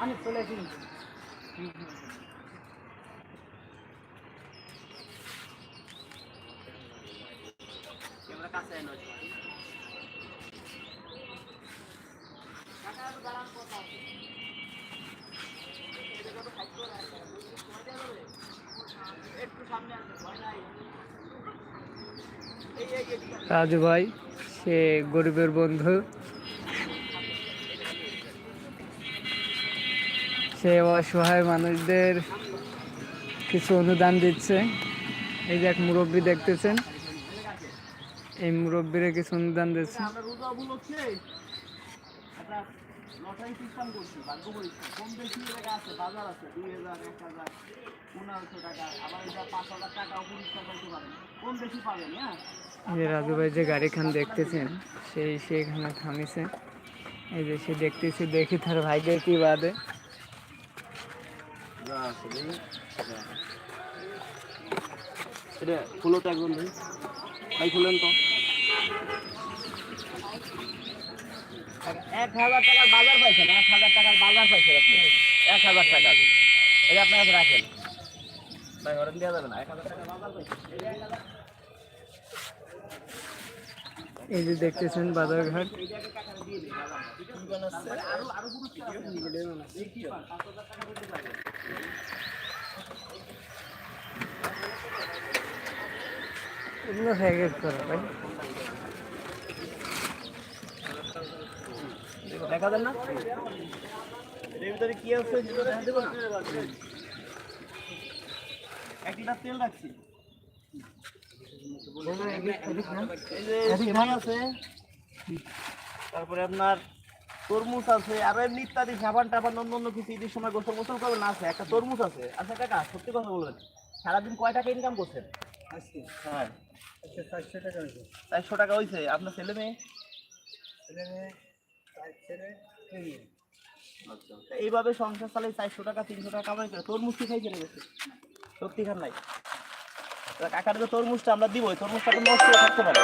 চলে আসি রাজু ভাই সে গরিবের বন্ধু। সে অসহায় মানুষদের কিছু অনুদান দিচ্ছে। এই যে এক মুরব্বী দেখতেছেন, এই মুরব্বীরা কিছু অনুদান দিচ্ছে। যে রাজু ভাই যে গাড়িখান দেখতেছেন, সেই সেখানে থামিছে। এই যে সে দেখতেছি, দেখি তার ভাইকে কি বাদে। এটা খুলো তো খুলেন তো। এক হাজার টাকার বাজার পাইছেন, এক হাজার টাকার বাজার পাইছেন এক হাজার টাকার। এটা আপনার রাখেন। ভাই ওরকম দেওয়া যাবে না। এক হাজার টাকার বাজার পাইছেন। এই যে দেখতেছেন বাজারঘাট। এগুলো দেখা দেন না কি আছে এক লিটার তেল রাখছি। তারপরে আপনার তরমুজ আছে, আর এমনি ইত্যাদি সাবান টাবান, অন্য অন্য কিছু ঈদের সময় গোসল গোসল করবেন আছে, একটা তরমুজ আছে। আচ্ছা কাকা, সত্যি কথা বলবেন, সারাদিন কয় টাকা ইনকাম করছেন? হ্যাঁ। চারশো টাকা হয়েছে আপনার ছেলে মেয়ে? আচ্ছা এইভাবে সংসার চালাই চারশো টাকা, তিনশো টাকা কামাই করে তরমুজ কি খাই কিনে গেছে সত্যি খান নাই? কাকার তো তরমুজটা আমরা দিবই তরমুজটা তো নষ্ট থাকতে পারে।